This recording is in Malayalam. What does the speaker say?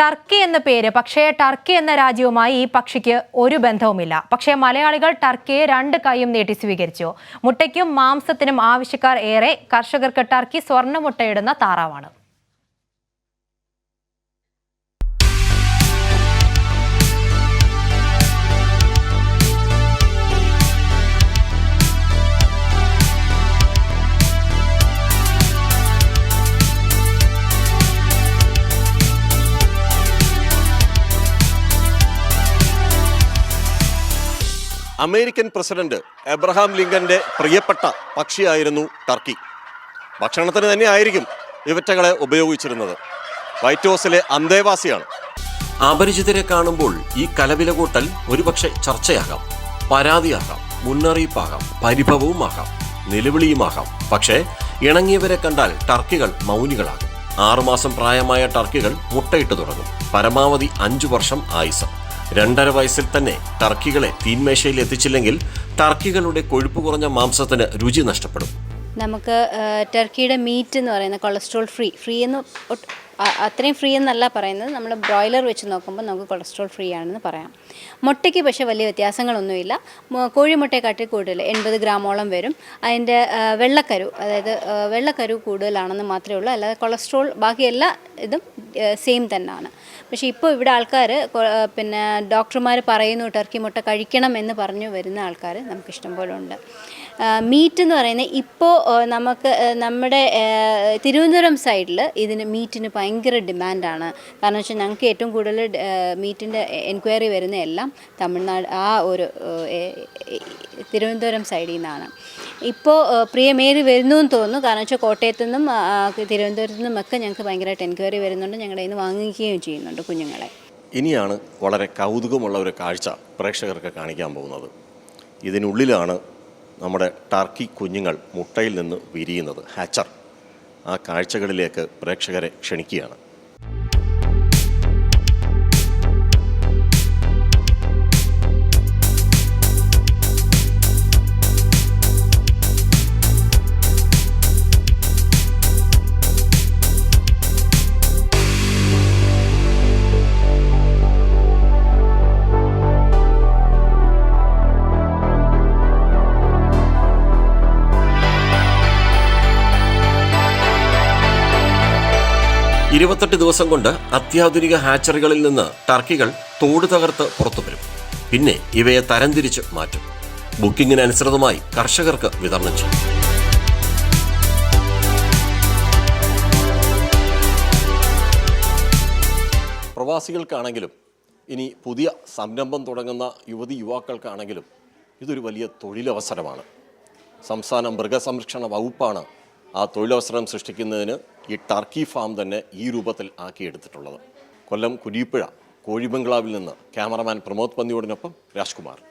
ടർക്കി എന്ന പേര് പക്ഷേ ടർക്കി എന്ന രാജ്യവുമായി ഈ പക്ഷിക്ക് ഒരു ബന്ധവുമില്ല. പക്ഷേ മലയാളികൾ ടർക്കിയെ രണ്ട് കൈയും നീട്ടി സ്വീകരിച്ചു. മുട്ടയ്ക്കും മാംസത്തിനും ആവശ്യക്കാർ ഏറെ. കർഷകർക്ക് ടർക്കി സ്വർണ മുട്ടയിടുന്ന താറാവാണ്. അമേരിക്കൻ പ്രസിഡന്റ് എബ്രഹാം ലിങ്കന്റെ പ്രിയപ്പെട്ട പക്ഷിയായിരുന്നു ടർക്കി. ഭക്ഷണത്തിന് തന്നെ ആയിരിക്കും ഇവറ്റകളെ ഉപയോഗിച്ചിരുന്നത്. വൈറ്റ് ഹൗസിലെ അന്തേവാസിയാണ്. അപരിചിതരെ കാണുമ്പോൾ ഈ കലവില കൂട്ടൽ ഒരുപക്ഷെ ചർച്ചയാകാം പരാതിയാകാം മുന്നറിയിപ്പാകാം പരിഭവവുമാകാം നിലവിളിയുമാകാം. പക്ഷേ ഇണങ്ങിയവരെ കണ്ടാൽ ടർക്കികൾ മൗനികളാകും. ആറുമാസം പ്രായമായ ടർക്കികൾ മുട്ടയിട്ട് തുടങ്ങും. പരമാവധി അഞ്ചു വർഷം ആയുസ് രണ്ടര വയസ്സിൽ തന്നെ ടർക്കികളെ തീൻമേശയിൽ എത്തിച്ചില്ലെങ്കിൽ ടർക്കികളുടെ കൊഴുപ്പ് കുറഞ്ഞ മാംസത്തിന് രുചി നഷ്ടപ്പെടും. നമുക്ക് ടർക്കിയുടെ മീറ്റ് എന്ന് പറയുന്ന കൊളസ്ട്രോൾ ഫ്രീ ഫ്രീ എന്ന് അത്രയും ഫ്രീ എന്നല്ല പറയുന്നത്. നമ്മൾ ബ്രോയിലർ വെച്ച് നോക്കുമ്പോൾ നമുക്ക് കൊളസ്ട്രോൾ ഫ്രീ ആണെന്ന് പറയാം. മുട്ടയ്ക്ക് പക്ഷേ വലിയ വ്യത്യാസങ്ങളൊന്നുമില്ല. കോഴിമുട്ടയെക്കാട്ടിൽ കോഴിമുട്ടയെക്കാട്ടി കൂടുതൽ എൺപത് ഗ്രാമോളം വരും. അതിന്റെ വെള്ളക്കരു അതായത് വെള്ളക്കരു കൂടുതലാണെന്ന് മാത്രമേ ഉള്ളൂ. അല്ലാതെ കൊളസ്ട്രോൾ ബാക്കി എല്ലാ ഇതും സെയിം തന്നെയാണ് പക്ഷേ ഇപ്പോൾ ഇവിടെ ആൾക്കാർ പിന്നെ ഡോക്ടർമാർ പറയുന്നു ടർക്കി മുട്ട കഴിക്കണം എന്ന് പറഞ്ഞു വരുന്ന ആൾക്കാർ നമുക്ക് ഇഷ്ടംപോലെ ഉണ്ട്. മീറ്റ് എന്ന് പറയുന്നത് ഇപ്പോൾ നമുക്ക് നമ്മുടെ തിരുവനന്തപുരം സൈഡിൽ ഇതിന് മീറ്റിന് ഭയങ്കര ഡിമാൻഡാണ് കാരണം വെച്ചാൽ ഞങ്ങൾക്ക് ഏറ്റവും കൂടുതൽ മീറ്റിന്റെ എൻക്വയറി വരുന്ന എല്ലാം തമിഴ്നാട് ആ ഒരു തിരുവനന്തപുരം സൈഡിൽ നിന്നാണ് ഇപ്പോൾ പ്രിയമേറി വരുന്നു എന്ന് തോന്നുന്നു. കാരണം വെച്ചാൽ കോട്ടയത്തു നിന്നും തിരുവനന്തപുരത്തു നിന്നും ഒക്കെ ഞങ്ങൾക്ക് ഭയങ്കരമായിട്ട് എൻക്വയറി വരുന്നുണ്ട്. ഞങ്ങളുടെ ഇന്ന് വാങ്ങിക്കുകയും ചെയ്യുന്നുണ്ട് കുഞ്ഞുങ്ങളെ. ഇനിയാണ് വളരെ കൗതുകമുള്ള ഒരു കാഴ്ച പ്രേക്ഷകർക്ക് കാണിക്കാൻ പോകുന്നത്. ഇതിനുള്ളിലാണ് നമ്മുടെ ടർക്കി കുഞ്ഞുങ്ങൾ മുട്ടയിൽ നിന്ന് വിരിയുന്നത്. ഹാച്ചർ. ആ കാഴ്ചകളിലേക്ക് പ്രേക്ഷകരെ ക്ഷണിക്കുകയാണ്. ഇരുപത്തെട്ട് ദിവസം കൊണ്ട് അത്യാധുനിക ഹാച്ചറികളിൽ നിന്ന് ടർക്കികൾ തോട് തകർത്ത് പുറത്തു വരും. പിന്നെ ഇവയെ തരംതിരിച്ച് മാറ്റും. ബുക്കിങ്ങിനനുസൃതമായി കർഷകർക്ക് വിതരണം ചെയ്യും. പ്രവാസികൾക്കാണെങ്കിലും ഇനി പുതിയ സംരംഭം തുടങ്ങുന്ന യുവതി യുവാക്കൾക്കാണെങ്കിലും ഇതൊരു വലിയ തൊഴിലവസരമാണ്. സംസ്ഥാന മൃഗസംരക്ഷണ വകുപ്പാണ് ആ തൊഴിലവസരം സൃഷ്ടിക്കുന്നതിന് ഈ ടർക്കി ഫാം തന്നെ ഈ രൂപത്തിൽ ആക്കിയെടുത്തിട്ടുള്ളത്. കൊല്ലം കുരിപ്പുഴ കോഴിബംഗ്ലാവിൽ നിന്ന് ക്യാമറമാൻ പ്രമോദ് പന്നിയോടിനൊപ്പം രാജ്കുമാർ.